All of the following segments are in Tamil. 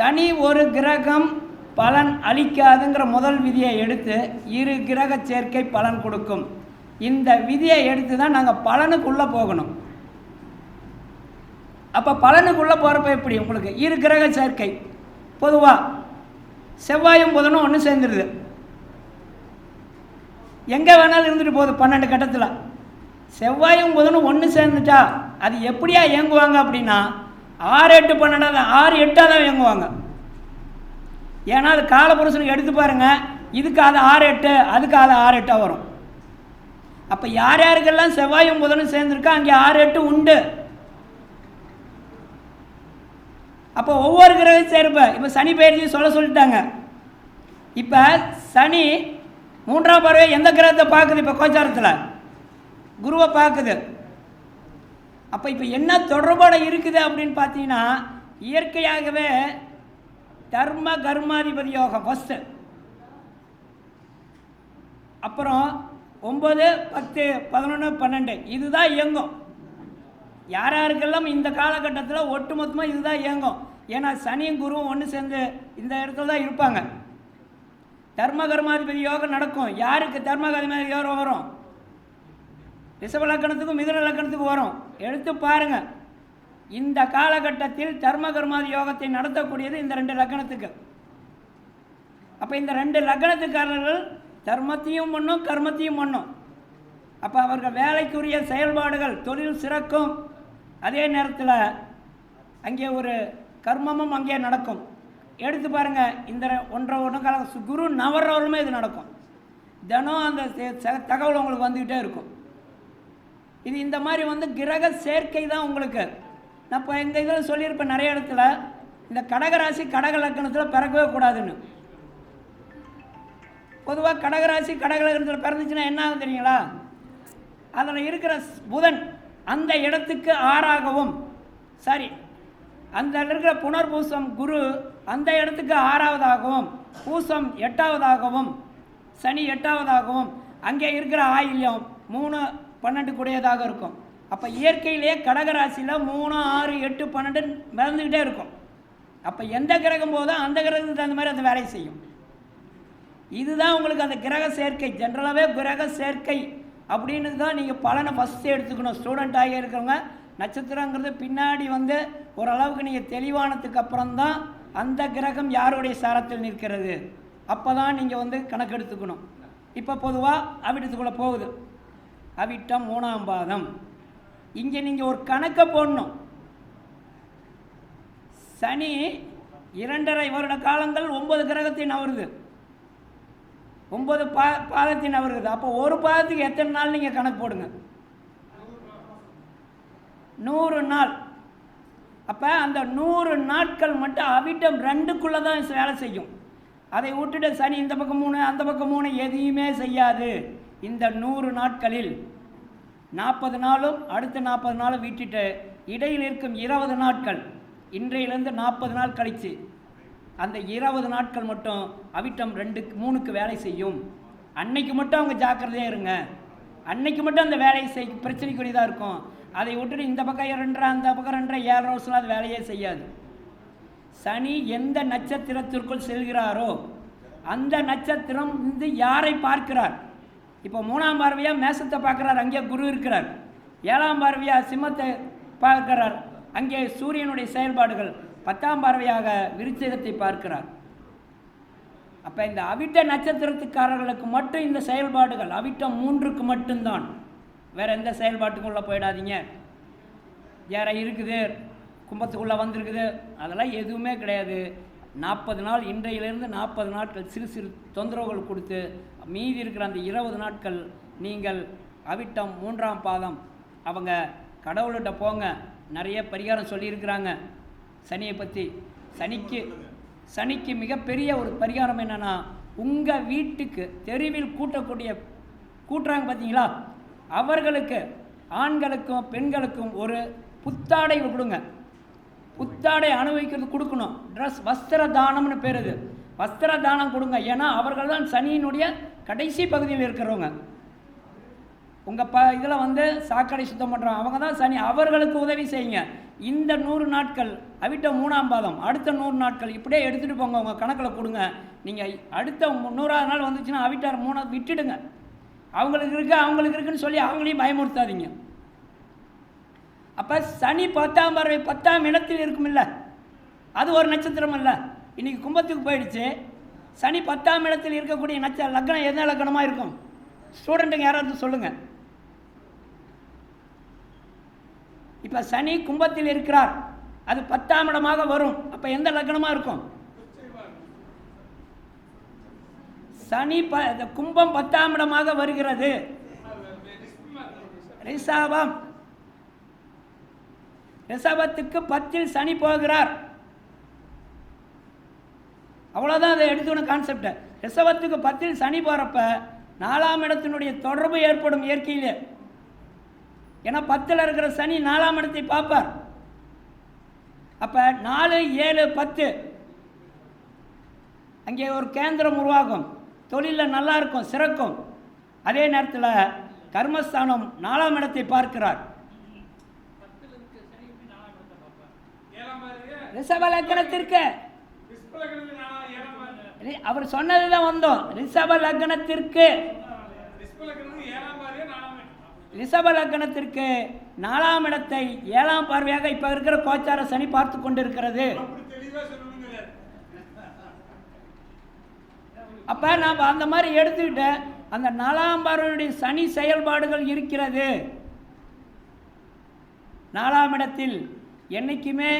தனி ஒரு கிரகம் பலன் அளிக்காதுங்கிற முதல் விதியை எடுத்து இரு கிரக சேர்க்கை பலன் கொடுக்கும். இந்த விதியை எடுத்து தான் நாங்கள் பலனுக்குள்ளே போகணும். அப்போ பலனுக்குள்ளே போகிறப்ப எப்படி? உங்களுக்கு இரு கிரக சேர்க்கை. பொதுவாக செவ்வாயும் புதனும் ஒன்று சேர்ந்துருது. எங்கே வேணாலும் இருந்துட்டு போகுது பன்னெண்டு கட்டத்தில். செவ்வாயும் புதனும் ஒன்று சேர்ந்துட்டா அது எப்படியா இயங்குவாங்க அப்படின்னா ஆறு எட்டு பன்னெண்டாக தான் ஆறு எட்டாக தான் இயங்குவாங்க. ஏன்னா அது காலபுருஷனுக்கு எடுத்து பாருங்கள் இதுக்கு அது ஆறு எட்டு அதுக்கு அது ஆறு எட்டாக வரும். அப்போ யார் யாருக்கெல்லாம் செவ்வாயும் புதனும் சேர்ந்துருக்கா அங்கே ஆறு எட்டு உண்டு. அப்போ ஒவ்வொரு கிரகத்தையும் சேர்ப்ப. இப்போ சனி பயிற்சி சொல்ல சொல்லிட்டாங்க. இப்போ சனி மூன்றாம் பறவை எந்த கிரகத்தை பார்க்குது? இப்போ கோச்சாரத்தில். குருவை பார்க்குது. அப்போ இப்போ என்ன தொடர்பாடு இருக்குது அப்படின்னு பார்த்தீங்கன்னா இயற்கையாகவே தர்ம கர்மாதிபதி யோகம் ஃபஸ்ட்டு அப்புறம் ஒம்பது பத்து பதினொன்று பன்னெண்டு. இதுதான் இயங்கும். யார் யாருக்கெல்லாம் இந்த காலகட்டத்தில் ஒட்டுமொத்தமாக இதுதான் இயங்கும். ஏன்னா சனியும் குருவும் ஒன்று சேர்ந்து இந்த இடத்துல தான் இருப்பாங்க. தர்ம கர்மாதிபதி யோகம் நடக்கும். யாருக்கு தர்ம கர்மாதிபதி யோகம் வரும்? ரிஷப லக்கணத்துக்கும் மிதுன லக்கணத்துக்கும் வரும். எடுத்து பாருங்கள் இந்த காலகட்டத்தில் தர்ம கர்மாதி யோகத்தை நடத்தக்கூடியது இந்த ரெண்டு லக்கணத்துக்கு. அப்போ இந்த ரெண்டு லக்கணத்துக்காரர்கள் தர்மத்தையும் பண்ணும் கர்மத்தையும் பண்ணும். அப்போ அவர்கள் வேலைக்குரிய செயல்பாடுகள் தொழில் சிறக்கும். அதே நேரத்தில் அங்கே ஒரு கர்மமும் அங்கே நடக்கும். எடுத்து பாருங்கள் இந்த ஒன்றரை ஒன்று கால குரு நவர்றவருமே இது நடக்கும். தினம் அந்த தகவல் உங்களுக்கு வந்துக்கிட்டே இருக்கும். இது இந்த மாதிரி வந்து கிரக சேர்க்கை தான் உங்களுக்கு. நான் இப்போ எங்கள் இதில் சொல்லியிருப்பேன் நிறைய இடத்துல இந்த கடகராசி கடக லக்கணத்தில் பிறக்கவே கூடாதுன்னு. பொதுவாக கடகராசி கடக லக்கணத்தில் பிறந்துச்சுன்னா என்ன ஆகும் தெரியுங்களா? அதில் இருக்கிற ஸ்- புதன் அந்த இடத்துக்கு ஆறாகவும் சாரி அந்த இருக்கிற புனர்பூசம் குரு அந்த இடத்துக்கு ஆறாவதாகவும் பூசம் எட்டாவதாகவும் சனி எட்டாவதாகவும் அங்கே இருக்கிற ஆயில்யம் மூணு பன்னெண்டு கூடியதாக இருக்கும். அப்போ இயற்கையிலேயே கடகராசியில் மூணு ஆறு எட்டு பன்னெண்டு மிதந்துக்கிட்டே இருக்கும். அப்போ எந்த கிரகம் போதோ அந்த கிரகத்துக்கு தகுந்த மாதிரி அந்த வேலையை செய்யும். இதுதான் உங்களுக்கு அந்த கிரக சேர்க்கை. ஜென்ரலாகவே கிரக சேர்க்கை அப்படின்னு தான் நீங்கள் பலனை ஃபஸ்ட்டு எடுத்துக்கணும். ஸ்டூடெண்ட் ஆகி இருக்கிறவங்க நட்சத்திரங்கிறது பின்னாடி வந்து ஓரளவுக்கு நீங்கள் தெளிவானதுக்கு அப்புறம்தான் அந்த கிரகம் யாருடைய சாரத்தில் நிற்கிறது? அப்போ தான் நீங்கள் வந்து கணக்கு எடுத்துக்கணும் இப்போ பொதுவாக அவிட்டத்துக்குள்ளே போகுது. அவிட்டம் மூணாம் பாதம். இங்கே நீங்கள் ஒரு கணக்கை போடணும். சனி இரண்டரை வருட காலங்கள் ஒன்பது கிரகத்தின் அவருது ஒன்பது பா பாதத்தின் அவருது அப்போ ஒரு பாதத்துக்கு எத்தனை நாள் நீங்கள் கணக்கு போடுங்க? நூறு நாள். அப்போ அந்த நூறு நாட்கள் மட்டும் அவிட்டம் ரெண்டுக்குள்ளே தான் வேலை செய்யும். அதை விட்டுட்டு சனி இந்த பக்கம் மூணு அந்த பக்கம் மூணு எதையுமே செய்யாது. இந்த நூறு நாட்களில் நாற்பது நாளும் அடுத்த நாற்பது நாளும் விட்டுட்டு இடையில் இருக்கும் இருபது நாட்கள் இன்றையிலேருந்து நாற்பது நாள் கழித்து அந்த இருபது நாட்கள் மட்டும் அவிட்டம் ரெண்டு மூணுக்கு வேலை செய்யும். அன்னைக்கு மட்டும் அவங்க ஜாக்கிரதையாக இருங்க. அன்னைக்கு மட்டும் அந்த வேலையை செய் பிரச்சனைக்குரியதாக இருக்கும். அதை விட்டுட்டு இந்த பக்கம் இரண்டரை அந்த பக்கம் ரெண்டரை ஏழு வருஷம்லாம் அது வேலையே செய்யாது. சனி எந்த நட்சத்திரத்திற்குள் செல்கிறாரோ அந்த நட்சத்திரம் வந்து யாரை பார்க்கிறார்? இப்போ மூணாம் பார்வையாக மேசத்தை பார்க்குறார் அங்கே குரு இருக்கிறார். ஏழாம் பார்வையாக சிம்மத்தை பார்க்கிறார் அங்கே சூரியனுடைய செயல்பாடுகள். பத்தாம் பார்வையாக விருச்சகத்தை பார்க்கிறார். அப்போ இந்த அவிட்ட நட்சத்திரத்துக்காரர்களுக்கு மட்டும் இந்த செயல்பாடுகள் அவிட்டம் மூன்றுக்கு மட்டும்தான். வேற எந்த செயல்பாட்டுக்குள்ளே போயிடாதீங்க. யாரை இருக்குது கும்பத்துக்குள்ளே வந்திருக்குது அதெல்லாம் எதுவுமே கிடையாது. நாற்பது நாள் இன்றையிலிருந்து நாற்பது நாட்கள் சிறு சிறு தொந்தரவுகள் கொடுத்து மீதி இருக்கிற அந்த இருபது நாட்கள் நீங்கள் அவிட்டம் மூன்றாம் பாதம். அவங்க கடவுள்கிட்ட போங்க. நிறைய பரிகாரம் சொல்லியிருக்கிறாங்க. சனியை பற்றி சனிக்கு சனிக்கு மிகப்பெரிய ஒரு பரிகாரம் என்னென்னா உங்கள் வீட்டுக்கு தெருவில் கூட்டக்கூடிய கூட்டுறாங்க பார்த்தீங்களா அவர்களுக்கு ஆண்களுக்கும் பெண்களுக்கும் ஒரு புத்தாடை கொடுங்க. புத்தாடை அனுபவிக்கிறது கொடுக்கணும். ட்ரெஸ் வஸ்திர தானம்னு பேர் இது வஸ்திர தானம் கொடுங்க. ஏன்னா அவர்கள் தான் சனியினுடைய கடைசி பகுதியில் இருக்கிறவங்க. உங்கள் ப இதில் வந்து சாக்கடை சுத்தம் பண்ணுறோம் அவங்க தான் சனி. அவர்களுக்கு உதவி செய்யுங்க. இந்த நூறு நாட்கள் அவிட்ட மூணாம் பாதம் அடுத்த நூறு நாட்கள் இப்படியே எடுத்துகிட்டு போங்க. உங்கள் கணக்கில் கொடுங்க. நீங்கள் அடுத்த நூறாவது நாள் வந்துச்சுன்னா அவிட்டார் மூணாவது விட்டுடுங்க. அவங்களுக்கு இருக்குது அவங்களுக்கு இருக்குன்னு சொல்லி அவங்களையும் பயமுறுத்தாதீங்க. அப்போ சனி பத்தாம் பறவை பத்தாம் இடத்தில் இருக்குமில்ல? அது ஒரு நட்சத்திரம் அல்ல. இன்றைக்கி கும்பத்துக்கு போயிடுச்சு. சனி பத்தாம் இடத்தில் இருக்கக்கூடிய நட்ச லக்னம் எந்த லக்னமாக இருக்கும்? ஸ்டூடெண்ட்டுங்க யாராவது சொல்லுங்கள் இப்போ சனி கும்பத்தில் இருக்கிறார். அது பத்தாம் இடமாக வரும். அப்போ எந்த லக்னமாக இருக்கும்? சனி ப இந்த கும்பம் பத்தாம் இடமாக வருகிறது. ரிஷாபம். ரிஷபத்துக்கு பத்தில் சனி போகிறார். அவ்வளோதான் அதை எடுத்துக்கணும் கான்செப்டை ரிஷபத்துக்கு பத்தில் சனி போகிறப்ப நாலாம் இடத்தினுடைய தொடர்பு ஏற்படும் இயற்கையிலே. ஏன்னா பத்தில் இருக்கிற சனி நாலாம் இடத்தை பார்ப்பார். அப்போ நாலு ஏழு பத்து. அங்கே ஒரு கேந்திரம் உருவாகும். தொழிலில் நல்லா இருக்கும் சிறக்கும். அதே நேரத்தில் கர்மஸ்தானம் நாலாம் இடத்தை பார்க்கிறார். ரிஷப லக்னத்திற்கு அவர் சொன்னது தான் வந்தோம் ரிஷப லக்னத்திற்கு ரிஷப லக்னத்திற்கு நாலாம் இடத்தை ஏழாம் பார்வையாக இப்போ இருக்கிற கோச்சார சனி பார்த்து கொண்டிருக்கிறது. அப்போ நாம் அந்த மாதிரி எடுத்துக்கிட்டு அந்த நாலாம் பார்வையுடைய சனி செயல்பாடுகள் இருக்கிறது. நாலாம் இடத்தில் என்னைக்குமே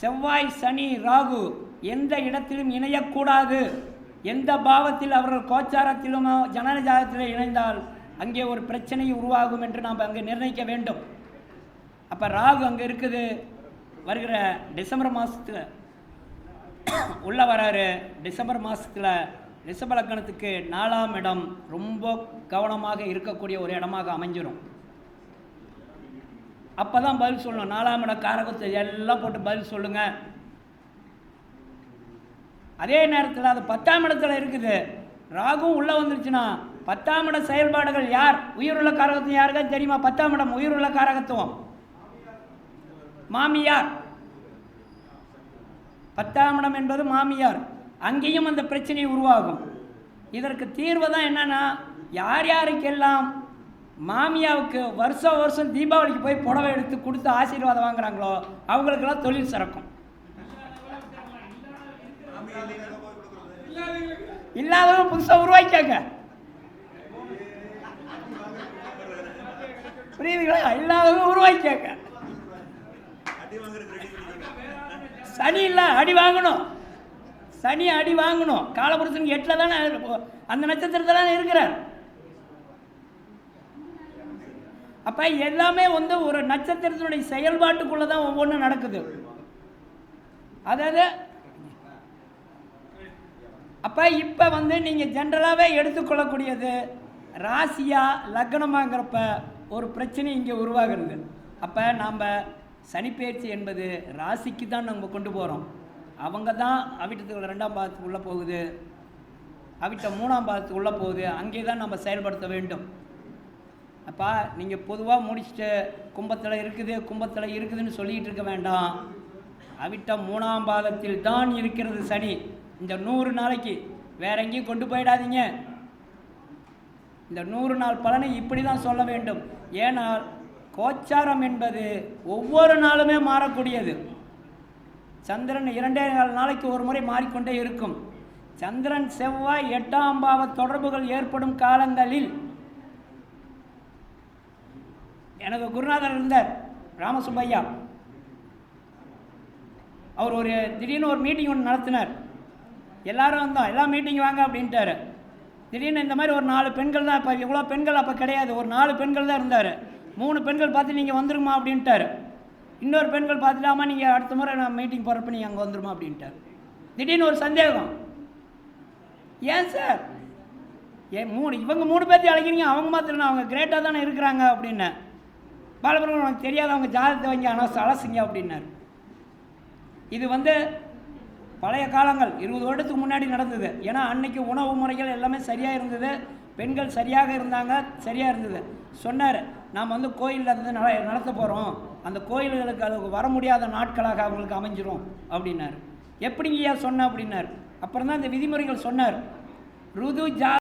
செவ்வாய் சனி ராகு எந்த இடத்திலும் இணையக்கூடாது. எந்த பாவத்தில் அவர்கள் கோச்சாரத்திலும் ஜனன இணைந்தால் அங்கே ஒரு பிரச்சனை உருவாகும் என்று நாம் அங்கே நிர்ணயிக்க வேண்டும். அப்போ ராகு அங்கே இருக்குது. வருகிற டிசம்பர் மாதத்தில் உள்ள வராரு. டிசம்பர் மாதத்தில் ரிஷப நாலாம் இடம் ரொம்ப கவனமாக இருக்கக்கூடிய ஒரு இடமாக அமைஞ்சிரும். அப்போ தான் பதில் சொல்லணும். நாலாம் இட காரகத்தை எல்லாம் போட்டு பதில் சொல்லுங்க. அதே நேரத்தில் அது பத்தாம் இடத்துல இருக்குது. ராகும் உள்ளே வந்துருச்சுன்னா பத்தாம் இட செயல்பாடுகள் யார்? உயிருள்ள காரகத்துவம் யாருக்காவது தெரியுமா? பத்தாம் இடம் உயிருள்ள காரகத்துவம். மாமியார். பத்தாம் இடம் என்பது மாமியார். அங்கேயும் அந்த பிரச்சனை உருவாகும். இதற்கு தீர்வு தான் என்னென்னா யார் யாருக்கெல்லாம் மாமியாவுக்கு வருஷம் வருஷம் தீபாவளிக்கு போய் புடவை எடுத்து கொடுத்து ஆசீர்வாதம் வாங்குறாங்களோ அவங்களுக்கெல்லாம் தொழில் சிறக்கும். இல்லாதவங்க புதுசாக உருவாக்கியாங்க புரியுதுங்களா? இல்லாதவங்க உருவாக்கியாங்க சனி இல்லை அடி வாங்கணும். சனி அடி வாங்கணும். காலபுருஷனுக்கு எட்டில் தானே அந்த நட்சத்திரத்தில் தானே இருக்கிறார். அப்போ எல்லாமே வந்து ஒரு நட்சத்திரத்தினுடைய செயல்பாட்டுக்குள்ளே தான் ஒவ்வொன்றும் நடக்குது. அதாவது அப்போ இப்போ வந்து நீங்கள் ஜென்ரலாகவே எடுத்துக்கொள்ளக்கூடியது ராசியா லக்னமாங்கிறப்ப ஒரு பிரச்சனை இங்கே உருவாகிறது. அப்போ நாம் சனிப்பெயர்ச்சி என்பது ராசிக்கு தான் நம்ம கொண்டு போகிறோம் அவங்க தான் அவிட்டத்துக்கு ரெண்டாம் பாதத்துக்குள்ளே போகுது. அவிட்ட மூணாம் பாதத்துக்குள்ளே போகுது. அங்கே தான் நம்ம செயல்படுத்த வேண்டும். அப்பா நீங்கள் பொதுவாக முடிச்சுட்டு கும்பத்தில் இருக்குது கும்பத்தில் இருக்குதுன்னு சொல்லிகிட்டு இருக்க வேண்டாம். அவிட்ட மூணாம் பாதத்தில் தான் இருக்கிறது சனி. இந்த நூறு நாளைக்கு வேற எங்கேயும் கொண்டு போயிடாதீங்க. இந்த நூறு நாள் பலனை இப்படி தான் சொல்ல வேண்டும். ஏனால் கோச்சாரம் என்பது ஒவ்வொரு நாளுமே மாறக்கூடியது. சந்திரன் இரண்டே நாலு நாளைக்கு ஒரு முறை மாறிக்கொண்டே இருக்கும். சந்திரன் செவ்வாய் எட்டாம் பாவ தொடர்புகள் ஏற்படும் காலங்களில் எனக்கு குருநாதர் இருந்தார் ராமசுப்பையா அவர் ஒரு திடீர்னு ஒரு மீட்டிங் ஒன்று நடத்தினார். எல்லாரும் வந்தோம் எல்லா மீட்டிங் வாங்க அப்படின்ட்டாரு. திடீர்னு இந்த மாதிரி ஒரு நாலு பெண்கள் தான் இப்போ இவ்வளோ பெண்கள் அப்போ கிடையாது. ஒரு நாலு பெண்கள் தான் இருந்தார். மூணு பெண்கள் பார்த்து நீங்கள் வந்துருமா அப்படின்ட்டாரு. இன்னொரு பெண்கள் பார்த்துட்டாமா நீங்கள் அடுத்த முறை நான் மீட்டிங் போகிறப்ப நீங்கள் அங்கே வந்துருமா அப்படின்ட்டார். திடீர்னு ஒரு சந்தேகம். ஏன் சார்? ஏன் மூணு இவங்க மூணு பேர்த்தையும் அழைக்கிறீங்க. அவங்க மாத்திரம் அவங்க கிரேட்டாக தானே இருக்கிறாங்க அப்படின்னு. பாலபுரம் உனக்கு தெரியாதவங்க ஜாதகத்தை வாங்கி அலசு அலசுங்க அப்படின்னார். இது வந்து பழைய காலங்கள். இருபது வருடத்துக்கு முன்னாடி நடந்தது. ஏன்னா அன்னைக்கு உணவு முறைகள் எல்லாமே சரியாக இருந்தது. பெண்கள் சரியாக இருந்தாங்க சரியாக இருந்தது. சொன்னார் நாம் வந்து கோயிலில் இருந்து நட நடத்த போகிறோம் அந்த கோயில்களுக்கு அது வர முடியாத நாட்களாக அவங்களுக்கு அமைஞ்சிரும் அப்படின்னார். எப்படிங்கய்யா சொன்ன? அப்படின்னார். அப்புறம் தான் இந்த விதிமுறைகள் சொன்னார். ருது ஜா